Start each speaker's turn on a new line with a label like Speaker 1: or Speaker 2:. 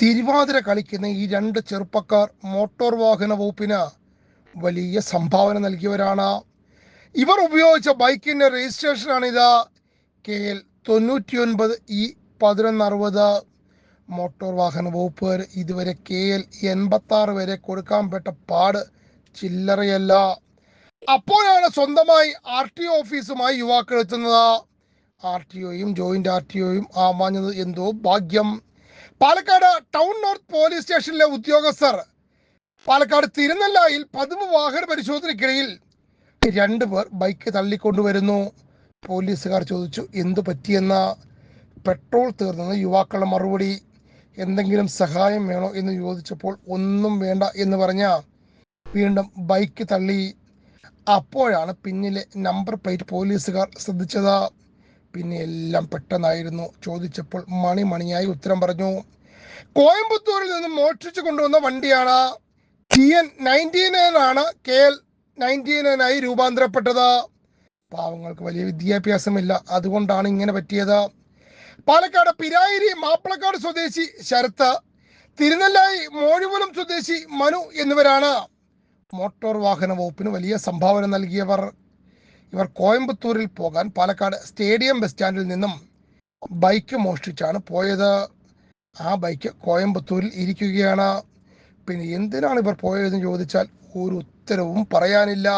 Speaker 1: തിരുവാതിര കളിക്കുന്ന ഈ രണ്ട് ചെറുപ്പക്കാർ മോട്ടോർ വാഹന വകുപ്പിന് വലിയ സംഭാവന നൽകിയവരാണ്. ഇവർ ഉപയോഗിച്ച ബൈക്കിന്റെ രജിസ്ട്രേഷനാണ് ഇത്. കെ എൽ തൊണ്ണൂറ്റി ഒൻപത് ഇ പതിനൊന്ന് അറുപത് മോട്ടോർ വാഹന വകുപ്പ് ഇതുവരെ കെ എൽ എൺപത്തി ആറ് വരെ കൊടുക്കാൻ പെട്ട പാട് ചില്ലറയല്ല. അപ്പോഴാണ് സ്വന്തമായി ആർ ടി ഓഫീസുമായി യുവാക്കൾ എത്തുന്നത്. ആർ ടി ഒയും ജോയിന്റ് ആർ ടി ഒയും ആവാഞ്ഞത് എന്തോ ഭാഗ്യം. പാലക്കാട് ടൗൺ നോർത്ത് പോലീസ് സ്റ്റേഷനിലെ ഉദ്യോഗസ്ഥർ പാലക്കാട് തിരുനെല്ലായിൽ പതിവ് വാഹന പരിശോധനയ്ക്കിടയിൽ രണ്ടുപേർ ബൈക്ക് തള്ളിക്കൊണ്ടുവരുന്നു. പോലീസുകാർ ചോദിച്ചു എന്തു പറ്റിയെന്ന? പെട്രോൾ തീർന്നെന്ന് യുവാക്കളുടെ മറുപടി. എന്തെങ്കിലും സഹായം വേണോ? എന്ന് ചോദിച്ചപ്പോൾ ഒന്നും വേണ്ട എന്ന് പറഞ്ഞ വീണ്ടും ബൈക്ക് തള്ളി. അപ്പോഴാണ് പിന്നിലെ നമ്പർ പ്ലേറ്റ് പോലീസുകാർ ശ്രദ്ധിച്ചത്. പിന്നെ എല്ലാം പെട്ടെന്നായിരുന്നു. ചോദിച്ചപ്പോൾ മണി മണിയായി ഉത്തരം പറഞ്ഞു കോയമ്പത്തൂരിൽ നിന്നും മോഷ്ടിച്ചു കൊണ്ടുവന്ന വണ്ടിയാണ്. ടി എൻ നയന്റി നയൻ ആണ് കെ എൽ നയന്റി നയനായി രൂപാന്തരപ്പെട്ടത്. പാവങ്ങൾക്ക് വലിയ വിദ്യാഭ്യാസമില്ല. അതുകൊണ്ടാണ് ഇങ്ങനെ പറ്റിയത്. പാലക്കാട് പിരായിരി മാപ്പിളക്കാട് സ്വദേശി ശരത്ത് തിരുനെല്ലായി മോഴിപുലം സ്വദേശി മനു എന്നിവരാണ് മോട്ടോർ വാഹന വകുപ്പിന് വലിയ സംഭാവന നൽകിയവർ. ഇവർ കോയമ്പത്തൂരിൽ പോകാൻ പാലക്കാട് സ്റ്റേഡിയം ബസ് സ്റ്റാൻഡിൽ നിന്നും ബൈക്ക് മോഷ്ടിച്ചാണ് പോയത്. ആ ബൈക്ക് കോയമ്പത്തൂരിൽ ഇരിക്കുകയാണ്. പിന്നെ എന്തിനാണ് ഇവർ പോയതെന്ന് ചോദിച്ചാൽ ഒരു ഉത്തരവും പറയാനില്ല.